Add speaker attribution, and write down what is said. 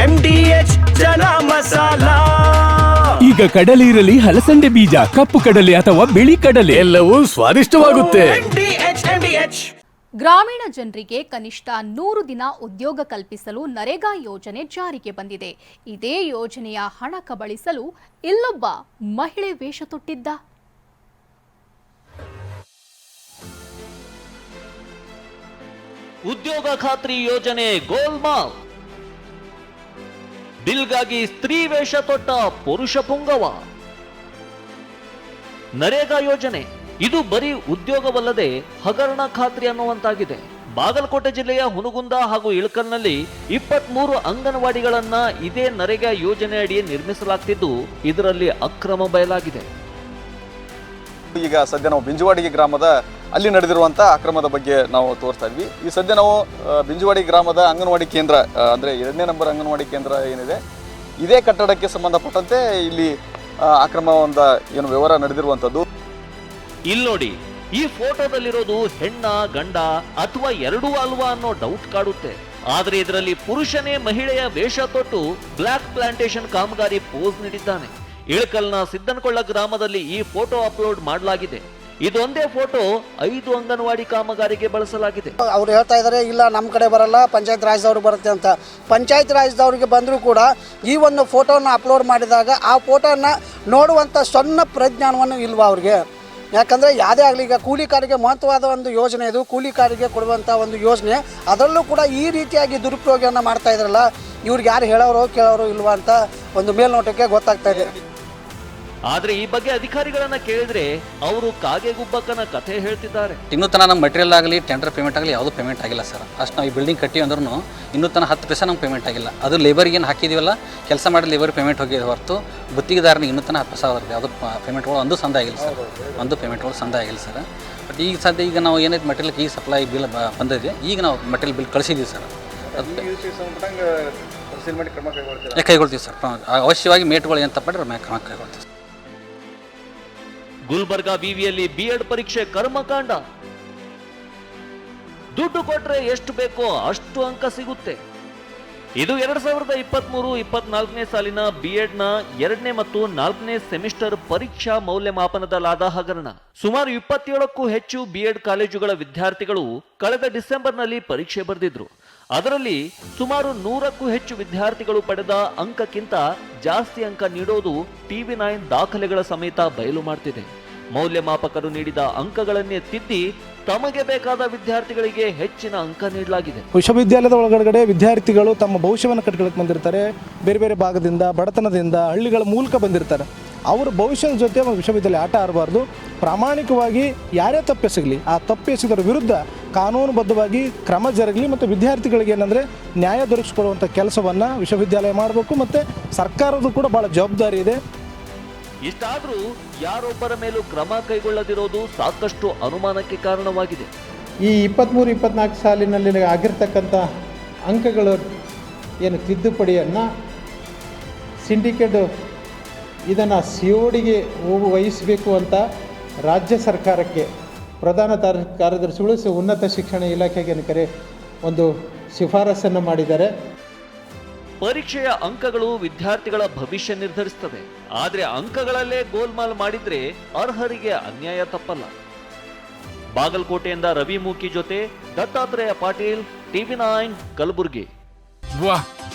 Speaker 1: M D H chana masala.
Speaker 2: ಈಗ ಕಡಲೆ ಇರಲಿ ಹಲಸಂಡೆ ಬೀಜ ಕಪ್ಪು ಕಡಲೆ ಅಥವಾ ಬಿಳಿ ಕಡಲೆ.
Speaker 3: ಎಲ್ಲವೂ ಸ್ವಾದಿಷ್ಟವಾಗುತ್ತೆ.
Speaker 1: M D H M D H
Speaker 4: ಗ್ರಾಮೀಣ ಜನರಿಗೆ ಕನಿಷ್ಠ ನೂರು ದಿನ ಉದ್ಯೋಗ ಕಲ್ಪಿಸಲು ನರೇಗಾ ಯೋಜನೆ ಜಾರಿಗೆ ಬಂದಿದೆ. ಇದೇ ಯೋಜನೆಯ ಹಣ ಕಬಳಿಸಲು ಇಲ್ಲೊಬ್ಬ ಮಹಿಳೆ ವೇಷ ತೊಟ್ಟಿದ್ದ.
Speaker 5: ಉದ್ಯೋಗ ಖಾತ್ರಿ ಯೋಜನೆ ಗೋಲ್ಮಾಲ್. ಬಿಲ್ಗಾಗಿ ಸ್ತ್ರೀ ವೇಷ ತೊಟ್ಟ ಪುರುಷ ಪುಂಗವ. ನರೇಗಾ ಯೋಜನೆ, ಇದು ಬರೀ ಉದ್ಯೋಗವಲ್ಲದೆ ಹಗರಣ ಖಾತ್ರಿ ಅನ್ನುವಂತಾಗಿದೆ. ಬಾಗಲಕೋಟೆ ಜಿಲ್ಲೆಯ ಹುನಗುಂದ ಹಾಗೂ ಇಳಕಲ್ನಲ್ಲಿ ಇಪ್ಪತ್ಮೂರು ಅಂಗನವಾಡಿಗಳನ್ನ ಇದೇ ನರೇಗಾ ಯೋಜನೆ ಅಡಿ ನಿರ್ಮಿಸಲಾಗ್ತಿದ್ದು, ಇದರಲ್ಲಿ ಅಕ್ರಮ ಬಯಲಾಗಿದೆ.
Speaker 6: ಈಗ ಸದ್ಯ ನಾವು ಬಿಂಜುವಾಡಿಗೆ ಗ್ರಾಮದ ಅಲ್ಲಿ ನಡೆದಿರುವಂಥ ಅಕ್ರಮದ ಬಗ್ಗೆ ನಾವು ತೋರಿಸ್ತಾ ಇದ್ವಿ. ಈ ಸದ್ಯ ನಾವು ಬಿಂಜುವಾಡಿ ಗ್ರಾಮದ ಅಂಗನವಾಡಿ ಕೇಂದ್ರ ಅಂದರೆ ಎರಡನೇ ನಂಬರ್ ಅಂಗನವಾಡಿ ಕೇಂದ್ರ ಏನಿದೆ ಇದೇ ಕಟ್ಟಡಕ್ಕೆ ಸಂಬಂಧಪಟ್ಟಂತೆ ಇಲ್ಲಿ ಆ, ಅಕ್ರಮ ಒಂದು ಏನು ವ್ಯವಹಾರ ನಡೆದಿರುವಂಥದ್ದು
Speaker 5: ಇಲ್ಲಿ ನೋಡಿ ಈ ಫೋಟೋದಲ್ಲಿರೋದು ಹೆಣ್ಣ ಗಂಡ ಅಥವಾ ಎರಡೂ ಅಲ್ವಾ ಅನ್ನೋ ಡೌಟ್ ಕಾಡುತ್ತೆ. ಆದ್ರೆ ಇದರಲ್ಲಿ ಪುರುಷನೇ ಮಹಿಳೆಯ ವೇಷ ತೊಟ್ಟು ಬ್ಲಾಕ್ ಪ್ಲಾಂಟೇಶನ್ ಕಾಮಗಾರಿ ಪೋಸ್ ನೀಡಿದ್ದಾನೆ. ಇಳಕಲ್ನ ಸಿದ್ದನಕೊಳ್ಳ ಗ್ರಾಮದಲ್ಲಿ ಈ ಫೋಟೋ ಅಪ್ಲೋಡ್ ಮಾಡಲಾಗಿದೆ. ಇದೊಂದೇ ಫೋಟೋ ಐದು ಅಂಗನವಾಡಿ ಕಾಮಗಾರಿಗೆ ಬಳಸಲಾಗಿದೆ.
Speaker 7: ಅವ್ರು ಹೇಳ್ತಾ ಇದ್ದಾರೆ ಇಲ್ಲ ನಮ್ಮ ಕಡೆ ಬರಲ್ಲ, ಪಂಚಾಯತ್ ರಾಜ್ದವ್ರಿಗೆ ಬರುತ್ತೆ ಅಂತ. ಪಂಚಾಯತ್ ರಾಜ್ದವ್ರಿಗೆ ಬಂದರೂ ಕೂಡ ಈ ಒಂದು ಫೋಟೋನ ಅಪ್ಲೋಡ್ ಮಾಡಿದಾಗ ಆ ಫೋಟೋನ ನೋಡುವಂಥ ಸಣ್ಣ ಪ್ರಜ್ಞಾನವನ್ನು ಇಲ್ವಾ ಅವ್ರಿಗೆ? ಯಾಕಂದರೆ ಯಾವುದೇ ಆಗಲಿ, ಈಗ ಕೂಲಿಕಾರಿಗೆ ಮಹತ್ವವಾದ ಒಂದು ಯೋಜನೆ ಇದು. ಕೂಲಿಕಾರಿಗೆ ಕೊಡುವಂಥ ಒಂದು ಯೋಜನೆ. ಅದರಲ್ಲೂ ಕೂಡ ಈ ರೀತಿಯಾಗಿ ದುರುಪಯೋಗವನ್ನು ಮಾಡ್ತಾ ಇದ್ರಲ್ಲ ಇವ್ರಿಗೆ ಯಾರು ಹೇಳೋರು ಕೇಳೋರು ಇಲ್ವಾ ಅಂತ ಒಂದು ಮೇಲ್ನೋಟಕ್ಕೆ ಗೊತ್ತಾಗ್ತಾ ಇದೆ.
Speaker 5: ಆದ್ರೆ ಈ ಬಗ್ಗೆ ಅಧಿಕಾರಿಗಳನ್ನ ಕೇಳಿದ್ರೆ ಅವರು ಕಾಗೆ ಗುಬ್ಬಕ್ಕನ ಕಥೆ ಹೇಳ್ತಿದ್ದಾರೆ.
Speaker 8: ಇನ್ನೂ ತನಕ ನಮ್ಮ ಮಟೀರಿಯಲ್ ಆಗಲಿ ಟೆಂಡರ್ ಪೇಮೆಂಟ್ ಆಗಲಿ ಯಾವುದೂ ಪೇಮೆಂಟ್ ಆಗಿಲ್ಲ ಸರ್. ಅಷ್ಟು ನಾವು ಈ ಬಿಲ್ಡಿಂಗ್ ಕಟ್ಟಿ ಅಂದ್ರೂ ಇನ್ನು ತನಕ ಹತ್ತು ಪೈಸೆ ನಮ್ಗೆ ಪೇಮೆಂಟ್ ಆಗಿಲ್ಲ. ಅದು ಲೇಬರ್ಗೆ ಏನು ಹಾಕಿದೀವಲ್ಲ ಕೆಲಸ ಮಾಡಿ ಲೇಬರ್ ಪೇಮೆಂಟ್ ಹೋಗಿದೆ ಹೊರತು ಗುತ್ತಿಗೆದಾರನಿಗೆ ಇನ್ನೂ ತನಕ ಹತ್ತು ಪೈಸೆ ಅವ್ರಿಗೆ ಅದು ಪೇಮೆಂಟ್ಗಳು ಒಂದು ಸಂದ ಆಗಿಲ್ಲ ಸರ್. ಒಂದು ಪೇಮೆಂಟ್ಗಳು ಸಂದ ಆಗಿಲ್ಲ ಸರ್. ಬಟ್ ಈಗ ಸದ್ಯ ಈಗ ನಾವು ಏನೈತೆ ಮೆಟೀರಿಯಲ್ ಈಗ ಸಪ್ಲೈ ಬಿಲ್ ಬಂದಿದೆ ಈಗ ನಾವು ಮಟೀರಿಯಲ್ ಬಿಲ್ ಕಳಿಸಿದ್ದೀವಿ ಸರ್. ಕೈಗೊಳ್ತೀವಿ ಸರ್. ಅವಶ್ಯವಾಗಿ ಮೇಟ್ಗಳು ಏನು ತಪ್ಪಿದ್ರೆ ಮ್ಯಾಕ್ ಕ್ರಮ ಕೈಗೊಳ್ತೀವಿ
Speaker 5: ಗುಲ್ಬರ್ಗಾ ವಿವಿಯಲ್ಲಿ ಬಿ ಎಡ್ ಪರೀಕ್ಷೆ ಕರ್ಮಕಾಂಡ. ದುಡ್ಡು ಕೊಟ್ರೆ ಎಷ್ಟು ಬೇಕೋ ಅಷ್ಟು ಅಂಕ ಸಿಗುತ್ತೆ. ಇದು ಎರಡ್ ಸಾವಿರದ ಇಪ್ಪತ್ಮೂರು ಇಪ್ಪತ್ನಾಲ್ಕನೇ ಸಾಲಿನ ಬಿ ಎಡ್ನ ಎರಡನೇ ಮತ್ತು ನಾಲ್ಕನೇ ಸೆಮಿಸ್ಟರ್ ಪರೀಕ್ಷಾ ಮೌಲ್ಯಮಾಪನದಲ್ಲಾದ ಹಗರಣ. ಸುಮಾರು ಇಪ್ಪತ್ತೇಳಕ್ಕೂ ಹೆಚ್ಚು ಬಿ ಎಡ್ ಕಾಲೇಜುಗಳ ವಿದ್ಯಾರ್ಥಿಗಳು ಕಳೆದ ಡಿಸೆಂಬರ್ನಲ್ಲಿ ಪರೀಕ್ಷೆ ಬರೆದಿದ್ರು. ಅದರಲ್ಲಿ ಸುಮಾರು ನೂರಕ್ಕೂ ಹೆಚ್ಚು ವಿದ್ಯಾರ್ಥಿಗಳು ಪಡೆದ ಅಂಕಕ್ಕಿಂತ ಜಾಸ್ತಿ ಅಂಕ ನೀಡೋದು ಟಿವಿ ನೈನ್ ದಾಖಲೆಗಳ ಸಮೇತ ಬಯಲು ಮಾಡ್ತಿದೆ. ಮೌಲ್ಯಮಾಪಕರು ನೀಡಿದ ಅಂಕಗಳನ್ನೇ ತಿದ್ದಿ ತಮಗೆ ಬೇಕಾದ ವಿದ್ಯಾರ್ಥಿಗಳಿಗೆ ಹೆಚ್ಚಿನ ಅಂಕ ನೀಡಲಾಗಿದೆ.
Speaker 9: ವಿಶ್ವವಿದ್ಯಾಲಯದ ಒಳಗಡೆ ವಿದ್ಯಾರ್ಥಿಗಳು ತಮ್ಮ ಭವಿಷ್ಯವನ್ನು ಕಟ್ಟಿಕೊಳ್ಳಕ್ ಬಂದಿರ್ತಾರೆ. ಬೇರೆ ಬೇರೆ ಭಾಗದಿಂದ, ಬಡತನದಿಂದ, ಹಳ್ಳಿಗಳ ಮೂಲಕ ಬಂದಿರ್ತಾರೆ. ಅವರ ಭವಿಷ್ಯದ ಜೊತೆ ವಿಶ್ವವಿದ್ಯಾಲಯ ಆಟ ಆಡಬಾರ್ದು. ಪ್ರಾಮಾಣಿಕವಾಗಿ ಯಾರೇ ತಪ್ಪೆಸಗಲಿ, ಆ ತಪ್ಪೆಸಗರ ವಿರುದ್ಧ ಕಾನೂನುಬದ್ಧವಾಗಿ ಕ್ರಮ ಜರುಗಲಿ ಮತ್ತು ವಿದ್ಯಾರ್ಥಿಗಳಿಗೆ ಏನಂದರೆ ನ್ಯಾಯ ದೊರಕಿಸಿಕೊಡುವಂಥ ಕೆಲಸವನ್ನು ವಿಶ್ವವಿದ್ಯಾಲಯ ಮಾಡಬೇಕು ಮತ್ತು ಸರ್ಕಾರದ್ದು ಕೂಡ ಭಾಳ ಜವಾಬ್ದಾರಿ ಇದೆ.
Speaker 5: ಇಷ್ಟಾದರೂ ಯಾರೊಬ್ಬರ ಮೇಲೂ ಕ್ರಮ ಕೈಗೊಳ್ಳದಿರೋದು ಸಾಕಷ್ಟು ಅನುಮಾನಕ್ಕೆ ಕಾರಣವಾಗಿದೆ.
Speaker 10: ಈ ಇಪ್ಪತ್ತ್ಮೂರು ಇಪ್ಪತ್ನಾಲ್ಕು ಸಾಲಿನಲ್ಲಿ ಆಗಿರ್ತಕ್ಕಂಥ ಅಂಕಗಳ ಏನು ತಿದ್ದುಪಡಿಯನ್ನು ಸಿಂಡಿಕೇಟ್ ಇದನ್ನು ಸಿ ಒ ಡಿಗೆ ವಹಿಸಬೇಕು ಅಂತ ರಾಜ್ಯ ಸರ್ಕಾರಕ್ಕೆ ಪ್ರಧಾನ ತಾರ ಕಾರ್ಯದರ್ಶಿಗಳು ಉನ್ನತ ಶಿಕ್ಷಣ ಇಲಾಖೆಗೆ ಕರೆ ಒಂದು ಶಿಫಾರಸನ್ನು ಮಾಡಿದ್ದಾರೆ.
Speaker 5: ಪರೀಕ್ಷೆಯ ಅಂಕಗಳು ವಿದ್ಯಾರ್ಥಿಗಳ ಭವಿಷ್ಯ ನಿರ್ಧರಿಸುತ್ತದೆ. ಆದರೆ ಅಂಕಗಳಲ್ಲೇ ಗೋಲ್ಮಾಲ್ ಮಾಡಿದ್ರೆ ಅರ್ಹರಿಗೆ ಅನ್ಯಾಯ ತಪ್ಪಲ್ಲ. ಬಾಗಲಕೋಟೆಯಿಂದ ರವಿ ಮೂಕಿ ಜೊತೆ ದತ್ತಾತ್ರೇಯ ಪಾಟೀಲ್ ಟಿವಿ ನೈನ್ ಕಲಬುರಗಿ.
Speaker 3: ವಾ